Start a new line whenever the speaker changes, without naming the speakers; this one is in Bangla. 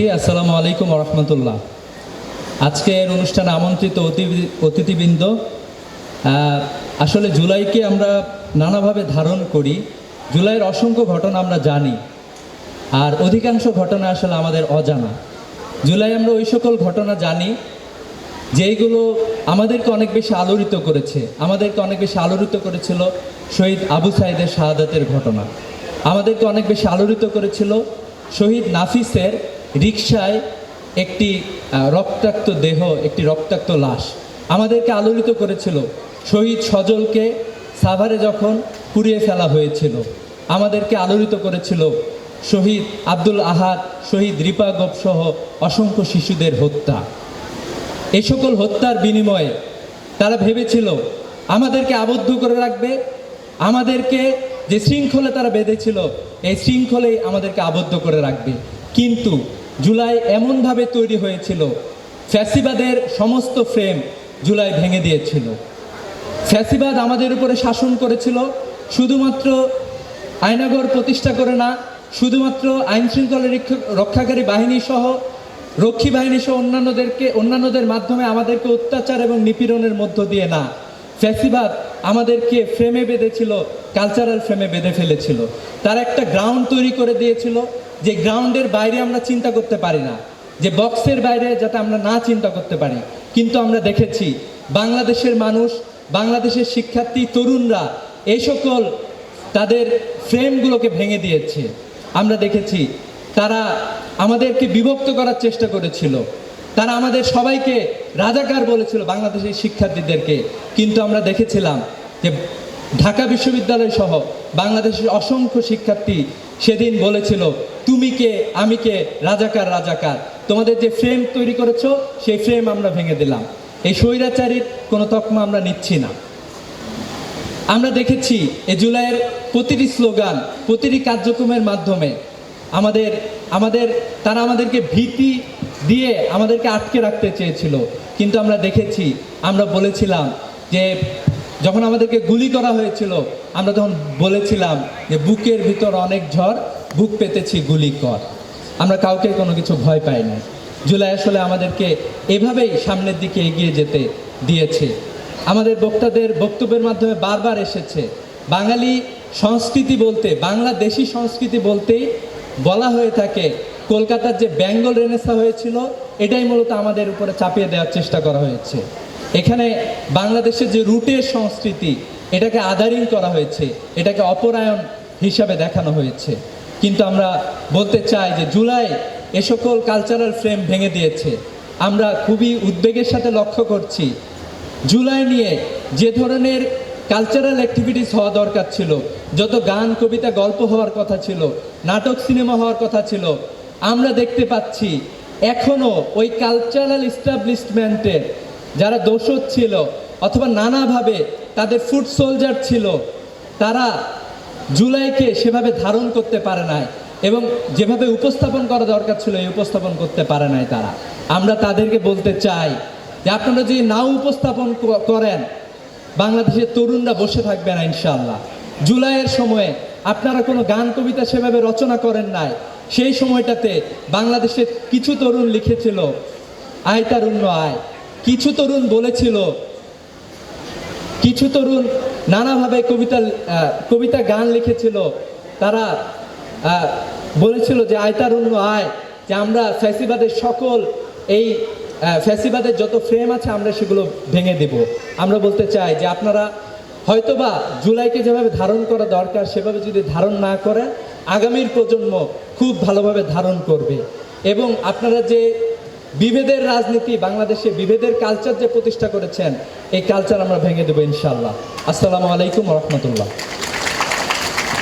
উপস্থিতি আসসালামু আলাইকুম রহমতুল্লাহ। আজকের অনুষ্ঠানে আমন্ত্রিত অতিথি- অতিথিবৃন্দ আসলে জুলাইকে আমরা নানাভাবে ধারণ করি। জুলাইয়ের অসংখ্য ঘটনা আমরা জানি, আর অধিকাংশ ঘটনা আসলে আমাদের অজানা। জুলাই আমরা ওই সকল ঘটনা জানি, যেইগুলো আমাদেরকে অনেক বেশি আলোড়িত করেছে। আমাদেরকে অনেক বেশি আলোড়িত করেছিল শহীদ আবু সাইদের শাহাদাতের ঘটনা। আমাদেরকে অনেক বেশি আলোড়িত করেছিল শহীদ নাফিসের রিকশায় একটি রক্তাক্ত দেহ, একটি রক্তাক্ত লাশ। আমাদেরকে আলোড়িত করেছিল। শহীদ সজলকে সাভারে যখন পুড়িয়ে ফেলা হয়েছিল, আমাদেরকে আলোড়িত করেছিল শহীদ আব্দুল আহাদ, শহীদ রিপা সহ অসংখ্য শিশুদের হত্যা। এই সকল হত্যার বিনিময়ে তারা ভেবেছিল, আমাদেরকে আবদ্ধ করে রাখবে। আমাদেরকে যে শৃঙ্খলে তারা বেঁধেছিল, এই শৃঙ্খলেই আমাদেরকে আবদ্ধ করে রাখবে। কিন্তু জুলাই এমনভাবে তৈরি হয়েছিল, ফ্যাসিবাদের সমস্ত ফ্রেম জুলাই ভেঙে দিয়েছিল। ফ্যাসিবাদ আমাদের উপরে শাসন করেছিল, শুধুমাত্র আয়নাগর প্রতিষ্ঠা করে না, শুধুমাত্র আইন শৃঙ্খলা রক্ষাকারী বাহিনী সহ, রক্ষী বাহিনী সহ অন্যান্যদেরকে, অন্যান্যদের মাধ্যমে আমাদেরকে অত্যাচার এবং নিপীড়নের মধ্য দিয়ে না। ফ্যাসিবাদ আমাদেরকে ফ্রেমে বেঁধেছিল কালচারাল ফ্রেমে বেঁধে ফেলেছিল। তার একটা গ্রাউন্ড তৈরি করে দিয়েছিল যে গ্রাউন্ডের বাইরে আমরা চিন্তা করতে পারি না, যে বক্সের বাইরে যাতে আমরা না চিন্তা করতে পারি। কিন্তু আমরা দেখেছি, বাংলাদেশের মানুষ, বাংলাদেশের শিক্ষার্থী, তরুণরা এই সকল তাদের ফ্রেমগুলোকে ভেঙে দিয়েছে। আমরা দেখেছি, তারা আমাদেরকে বিভক্ত করার চেষ্টা করেছিল। তারা আমাদের সবাইকে রাজাকার বলেছিল বাংলাদেশের শিক্ষার্থীদেরকে। কিন্তু আমরা দেখেছিলাম যে ঢাকা বিশ্ববিদ্যালয় সহ বাংলাদেশের অসংখ্য শিক্ষার্থী সেদিন বলেছিল তুমি কে আমি কে রাজাকার রাজাকার। তোমাদের যে ফ্রেম তৈরি করেছ, সেই ফ্রেম আমরা ভেঙে দিলাম। এই স্বৈরাচারীর কোনো তকমা আমরা নিচ্ছি না। আমরা দেখেছি এ জুলাইয়ের প্রতিটি স্লোগান, প্রতিটি কার্যক্রমের মাধ্যমে আমাদের আমাদের, তারা আমাদেরকে ভীতি দিয়ে আমাদেরকে আটকে রাখতে চেয়েছিল। কিন্তু আমরা দেখেছি, আমরা বলেছিলাম যে যখন আমাদেরকে গুলি করা হয়েছিল, আমরা তখন বলেছিলাম যে বুকের ভিতর অনেক ঝড় বুক পেতেছি গুলি কর। আমরা কাউকে কোনো কিছু ভয় পাই না। জুলাই আসলে আমাদেরকে এভাবেই সামনের দিকে এগিয়ে যেতে দিয়েছে। আমাদের বক্তাদের বক্তব্যের মাধ্যমে বারবার এসেছে, বাঙালি সংস্কৃতি বলতে, বাংলাদেশি সংস্কৃতি বলতেই বলা হয়ে থাকে, কলকাতার যে বেঙ্গল রেনেসা হয়েছিল, এটাই মূলত আমাদের উপরে চাপিয়ে দেওয়ার চেষ্টা করা হয়েছে। এখানে বাংলাদেশের যে রুটের সংস্কৃতি, এটাকে আদারিং করা হয়েছে, এটাকে অপরায়ণ হিসাবে দেখানো হয়েছে। কিন্তু আমরা বলতে চাই যে জুলাই এ সকল কালচারাল ফ্রেম ভেঙে দিয়েছে। আমরা খুবই উদ্বেগের সাথে লক্ষ্য করছি। জুলাই নিয়ে যে ধরনের কালচারাল অ্যাক্টিভিটিস হওয়া দরকার ছিল, যত গান, কবিতা, গল্প হওয়ার কথা ছিল, নাটক, সিনেমা হওয়ার কথা ছিল, আমরা দেখতে পাচ্ছি এখনও ওই কালচারাল ইস্টাবলিশমেন্টের যারা দোষক ছিল অথবা নানাভাবে তাদের ফুড সোলজার ছিল, তারা জুলাইকে সেভাবে ধারণ করতে পারে নাই এবং যেভাবে উপস্থাপন করা দরকার ছিল এই উপস্থাপন করতে পারে নাই তারা। আমরা তাদেরকে বলতে চাই যে আপনারা যদি নাও উপস্থাপন করেন, বাংলাদেশের তরুণরা বসে থাকবে না ইনশাল্লাহ জুলাইয়ের সময়ে আপনারা কোনো গান, কবিতা সেভাবে রচনা করেন নাই। সেই সময়টাতে বাংলাদেশের কিছু তরুণ লিখেছিল, আয় তারুণ্য আয় কিছু তরুণ বলেছিল, কিছু তরুণ নানাভাবে কবিতা কবিতা গান লিখেছিল। তারা বলেছিল যে আয়তারুণ্য আয়, যে আমরা ফ্যাসিবাদের সকল এই ফ্যাসিবাদের যত ফ্রেম আছে, আমরা সেগুলো ভেঙে দেব। আমরা বলতে চাই যে, আপনারা হয়তোবা জুলাইকে যেভাবে ধারণ করা দরকার, সেভাবে যদি ধারণ না করেন, আগামীর প্রজন্ম খুব ভালোভাবে ধারণ করবে। এবং আপনারা যে বিভেদের রাজনীতি, বাংলাদেশে বিভেদের কালচার যে প্রতিষ্ঠা করেছেন, এই কালচার আমরা ভেঙে দেবো ইনশাল্লাহ আসসালামু আলাইকুম রহমতুল্লাহ।